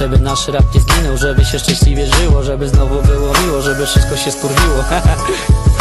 Żeby nasz rap nie zginął, żeby się szczęśliwie żyło Żeby znowu było miło, żeby wszystko się skurwiło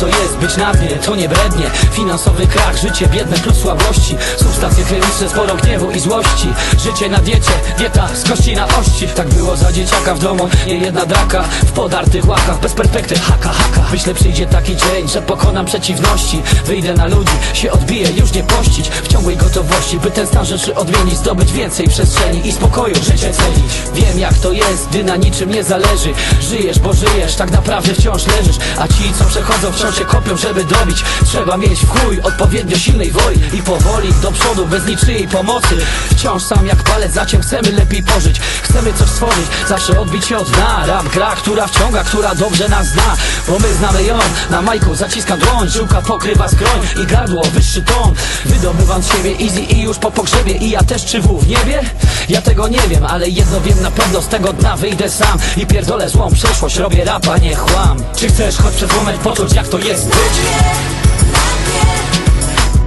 to jest być na dnie, to nie brednie Finansowy krach, życie biedne plus słabości. Substancje chemiczne, sporo gniewu i złości. Życie na diecie, dieta z kości na ości. Tak było za dzieciaka w domu, nie jedna draka. W podartych łakach, bez perspektyw, haka haka. Myślę przyjdzie taki dzień, że pokonam przeciwności. Wyjdę na ludzi, się odbiję, już nie pościć. W ciągłej gotowości, by ten stan rzeczy odmienić. Zdobyć więcej przestrzeni i spokoju, życie cenić. Wiem jak to jest, gdy na niczym nie zależy. Żyjesz, bo żyjesz, tak naprawdę wciąż leżysz. A ci co przechodzą wciąż się kopią, żeby dobić Trzeba mieć w odpowiednio silnej woli I powoli do przodu, bez niczyjej pomocy. Wciąż sam jak palec zaciąg, chcemy lepiej pożyć. Chcemy coś stworzyć, zawsze odbić się od dna. Rap gra, która wciąga, która dobrze nas zna. Bo my znamy ją, na majku zaciska dłoń. Żyłka pokrywa skroń i gardło, wyższy ton. Wydobywam z siebie easy i już po pogrzebie. I ja też czy w niebie? Ja tego nie wiem, ale jedno wiem na pewno. Z tego dna wyjdę sam i pierdolę złą przeszłość. Robię rapa, nie chłam. Czy chcesz choć przez moment poczuć jak to jest być?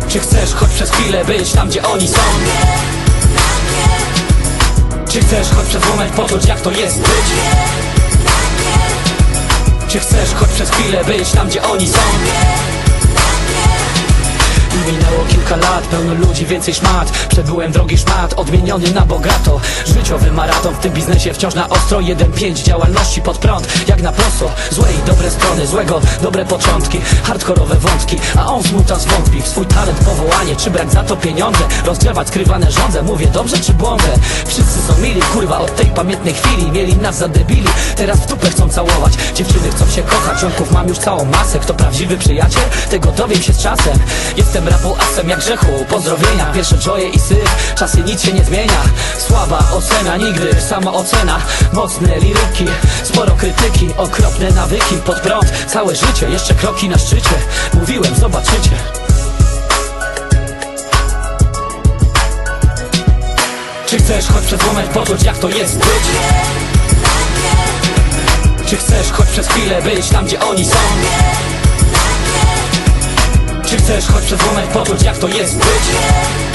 Czy chcesz choć przez chwilę być tam gdzie oni są? Czy chcesz choć przez moment poczuć jak to jest być? Czy chcesz choć przez chwilę być tam gdzie oni są? Minęło kilka lat, pełno ludzi, więcej szmat. Przebyłem drogi szmat, odmieniony na bogato. Życiowy maraton w tym biznesie wciąż na ostro. 1-5 działalności pod prąd, jak na prosto. Złe i dobre strony, złego dobre początki. Hardkorowe wątki, a on smuta zwątpi W swój talent, powołanie, czy brać za to pieniądze? Rozgrzewać skrywane żądze, mówię dobrze czy błądzę? Wszyscy są mili, kurwa, od tej pamiętnej chwili. Mieli nas za debili, teraz w dupę chcą całować. Dziewczyny chcą się kochać, członków mam już całą masę. Kto prawdziwy przyjaciel? Tego dowiem się z czasem. Jestem rapu asem jak grzechu, pozdrowienia Pierwsze joye i syf, czasy nic się nie zmienia. Słaba ocena nigdy, sama ocena. Mocne liryki, sporo krytyki Okropne nawyki, pod prąd Całe życie, jeszcze kroki na szczycie. Mówiłem, zobaczycie. Czy chcesz choć przez moment poczuć jak to jest być? Czy chcesz choć przez chwilę być tam gdzie oni są? Chcesz choć przez moment poczuć jak to jest być?